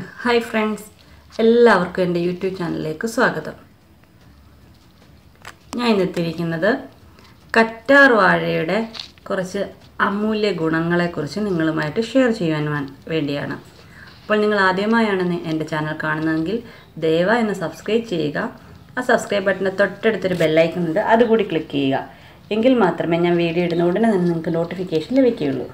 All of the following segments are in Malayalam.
ഹായ് ഫ്രണ്ട്സ് എല്ലാവർക്കും എന്റെ യൂട്യൂബ് ചാനലിലേക്ക് സ്വാഗതം. ഞാൻ ഇന്നെത്തിയിരിക്കുന്നത് കറ്റാർ വാഴയുടെ കുറച്ച് അമൂല്യ ഗുണങ്ങളെക്കുറിച്ച് നിങ്ങളുമായിട്ട് ഷെയർ ചെയ്യുവാൻ വേണ്ടിയാണ്. അപ്പോൾ നിങ്ങൾ ആദ്യമായാണ് എന്റെ ചാനൽ കാണുന്നതെങ്കിൽ ദയവായി ഒന്ന് സബ്സ്ക്രൈബ് ചെയ്യുക. ആ സബ്സ്ക്രൈബ് ബട്ടന്റെ തൊട്ടടുത്തൊരു ബെല്ലൈക്കൺ ഉണ്ട്. അതുകൂടി ക്ലിക്ക് ചെയ്യുക. എങ്കിൽ മാത്രമേ ഞാൻ വീഡിയോ ഇടുന്ന ഉടനെ തന്നെ നിങ്ങൾക്ക് നോട്ടിഫിക്കേഷൻ ലഭിക്കുകയുള്ളൂ.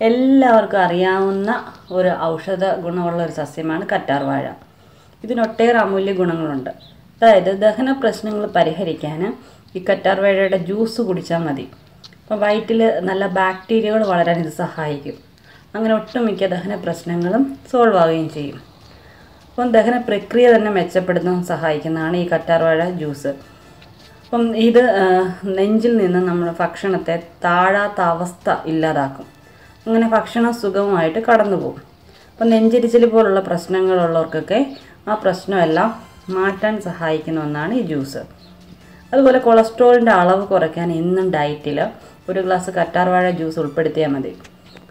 എല്ലാവർക്കും അറിയാവുന്ന ഒരു ഔഷധ ഗുണമുള്ള ഒരു സസ്യമാണ് കറ്റാർ വാഴ. ഇതിനൊട്ടേറെ അമൂല്യ ഗുണങ്ങളുണ്ട്. അതായത് ദഹന പ്രശ്നങ്ങൾ പരിഹരിക്കാൻ ഈ കറ്റാർ വാഴയുടെ ജ്യൂസ് കുടിച്ചാൽ മതി. അപ്പം വയറ്റിൽ നല്ല ബാക്ടീരിയകൾ വളരാൻ ഇത് സഹായിക്കും. അങ്ങനെ ഒട്ടുമിക്ക ദഹന പ്രശ്നങ്ങളും സോൾവ് ആവുകയും ചെയ്യും. അപ്പം ദഹന പ്രക്രിയ തന്നെ മെച്ചപ്പെടുത്താൻ സഹായിക്കുന്നതാണ് ഈ കറ്റാർവാഴ ജ്യൂസ്. അപ്പം ഇത് നെഞ്ചിൽ നിന്ന് നമ്മുടെ ഭക്ഷണത്തെ താഴാത്ത അവസ്ഥ ഇല്ലാതാക്കും. അങ്ങനെ ഭക്ഷണം സുഖമായിട്ട് കടന്നു പോകും. അപ്പം നെഞ്ചരിച്ചിൽ പോലുള്ള പ്രശ്നങ്ങളുള്ളവർക്കൊക്കെ ആ പ്രശ്നമെല്ലാം മാറ്റാൻ സഹായിക്കുന്ന ഒന്നാണ് ഈ ജ്യൂസ്. അതുപോലെ കൊളസ്ട്രോളിന്റെ അളവ് കുറയ്ക്കാൻ എന്നും ഡയറ്റിൽ ഒരു ഗ്ലാസ് കറ്റാർവാഴ ജ്യൂസ് ഉൾപ്പെടുത്തിയാൽ മതി.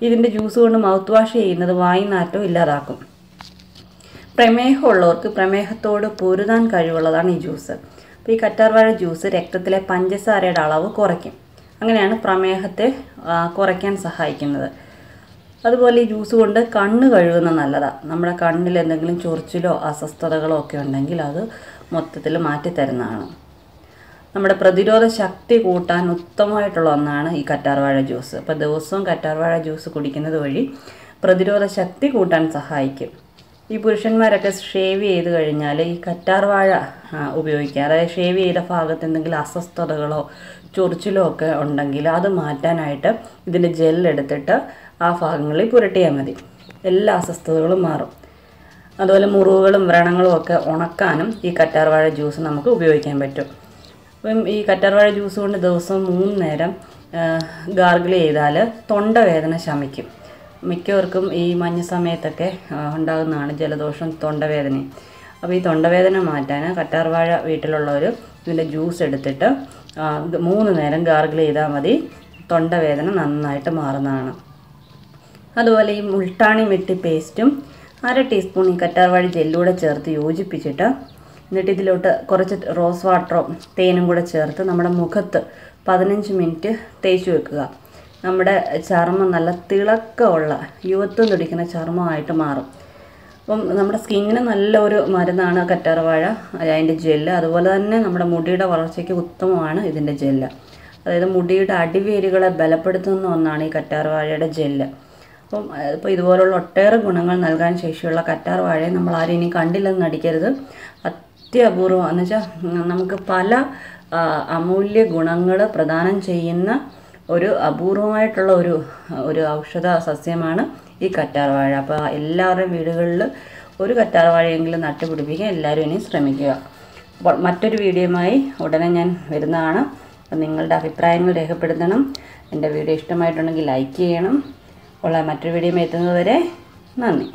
ഇതിന്റെ ജ്യൂസ് കൊണ്ട് മൗത്ത് വാഷ് ചെയ്യുന്നത് വായുനാറ്റം ഇല്ലാതാക്കും. പ്രമേഹമുള്ളവർക്ക് പ്രമേഹത്തോട് പൊരുതാൻ കഴിവുള്ളതാണ് ഈ ജ്യൂസ്. അപ്പോൾ ഈ കറ്റാർവാഴ ജ്യൂസ് രക്തത്തിലെ പഞ്ചസാരയുടെ അളവ് കുറയ്ക്കും. അങ്ങനെയാണ് പ്രമേഹത്തെ കുറയ്ക്കാൻ സഹായിക്കുന്നത്. അതുപോലെ ഈ ജ്യൂസ് കൊണ്ട് കണ്ണ് കഴുകുന്ന നല്ലതാണ് നമ്മുടെ കണ്ണിൽ എന്തെങ്കിലും ചൊറിച്ചിലോ അസ്വസ്ഥതകളോ ഒക്കെ ഉണ്ടെങ്കിൽ അത് മൊത്തത്തിൽ മാറ്റിത്തരുന്നതാണ്. നമ്മുടെ പ്രതിരോധ ശക്തി കൂട്ടാൻ ഉത്തമമായിട്ടുള്ള ഒന്നാണ് ഈ കറ്റാർവാഴ ജ്യൂസ്. അപ്പോൾ ദിവസവും കറ്റാർവാഴ ജ്യൂസ് കുടിക്കുന്നത് വഴി പ്രതിരോധ ശക്തി കൂട്ടാൻ സഹായിക്കും. ഈ പുരുഷന്മാരൊക്കെ ഷേവ് ചെയ്ത് കഴിഞ്ഞാൽ ഈ കറ്റാർ വാഴ ഉപയോഗിക്കുക അതായത് ഷേവ് ചെയ്ത ഭാഗത്ത് എന്തെങ്കിലും അസ്വസ്ഥതകളോ ചൊറിച്ചിലോ ഒക്കെ ഉണ്ടെങ്കിൽ അത് മാറ്റാനായിട്ട് ഇതിന്റെ ജെല്ലെടുത്തിട്ട് ആ ഭാഗങ്ങളിൽ പുരട്ടിയാൽ മതി. എല്ലാ അസ്വസ്ഥതകളും മാറും. അതുപോലെ മുറിവുകളും വ്രണങ്ങളും ഒക്കെ ഉണക്കാനും ഈ കറ്റാർ വാഴ ജ്യൂസ് നമുക്ക് ഉപയോഗിക്കാൻ പറ്റും. അപ്പം ഈ കറ്റാർ വാഴ ജ്യൂസ് കൊണ്ട് ദിവസം മൂന്ന് നേരം ഗാർഗിൾ ചെയ്താൽ തൊണ്ടവേദന ശമിക്കും. മിക്കവർക്കും ഈ മഞ്ഞ സമയത്തൊക്കെ ഉണ്ടാകുന്നതാണ് ജലദോഷം തൊണ്ടവേദനയും അപ്പോൾ ഈ തൊണ്ടവേദന മാറ്റാൻ കറ്റാർവാഴ വീട്ടിലുള്ളവർ ഇതിന്റെ ജ്യൂസ് എടുത്തിട്ട് മൂന്ന് നേരം ഗാർഗിൾ ചെയ്താൽ മതി. തൊണ്ടവേദന നന്നായിട്ട് മാറുന്നതാണ്. അതുപോലെ ഈ മുൾട്ടാണി മെട്ടി പേസ്റ്റും അര ടീസ്പൂൺ ഈ കറ്റാർവാഴ ജെല്ലൂടെ ചേർത്ത് യോജിപ്പിച്ചിട്ട് എന്നിട്ട് ഇതിലോട്ട് കുറച്ച് റോസ് വാട്ടറും തേനും കൂടെ ചേർത്ത് നമ്മുടെ മുഖത്ത് പതിനഞ്ച് മിനിറ്റ് തേച്ച് വെക്കുക. നമ്മുടെ ചർമ്മം നല്ല തിളക്കമുള്ള യുവത്വം തുടിക്കുന്ന ചർമ്മമായിട്ട് മാറും. അപ്പം നമ്മുടെ സ്കിന്നിന് നല്ല ഒരു മരുന്നാണ് കറ്റാർവാഴ അതിന്റെ ജെല്ല്. അതുപോലെ തന്നെ നമ്മുടെ മുടിയുടെ വളർച്ചയ്ക്ക് ഉത്തമമാണ് ഇതിന്റെ ജെല്ല്. അതായത് മുടിയുടെ അടിവേരുകളെ ബലപ്പെടുത്തുന്ന ഒന്നാണ് ഈ കറ്റാർവാഴയുടെ ജെല്ല്. അപ്പം ഇപ്പോൾ ഇതുപോലുള്ള ഒട്ടേറെ ഗുണങ്ങൾ നൽകാൻ ശേഷിയുള്ള കറ്റാർവാഴയെ നമ്മൾ ആരും ഇനി കണ്ടില്ലെന്ന് നടിക്കരുത്. അത്യപൂർവം എന്ന് വെച്ചാൽ നമുക്ക് പല അമൂല്യ ഗുണങ്ങൾ പ്രദാനം ചെയ്യുന്ന ഒരു അപൂർവമായിട്ടുള്ള ഒരു ഒരു ഔഷധ സസ്യമാണ് ഈ കറ്റാർവാഴ. അപ്പോൾ എല്ലാവരുടെയും വീടുകളിൽ ഒരു കറ്റാർവാഴയെങ്കിലും നട്ടുപിടിപ്പിക്കാൻ എല്ലാവരും ഇനി ശ്രമിക്കുക. അപ്പോൾ മറ്റൊരു വീഡിയോയുമായി ഉടനെ ഞാൻ വരുന്നതാണ്. അപ്പം നിങ്ങളുടെ അഭിപ്രായങ്ങൾ രേഖപ്പെടുത്തണം. എന്റെ വീഡിയോ ഇഷ്ടമായിട്ടുണ്ടെങ്കിൽ ലൈക്ക് ചെയ്യണം. ഉള്ള മറ്റൊരു വീഡിയോ എത്തുന്നതുവരെ നന്ദി.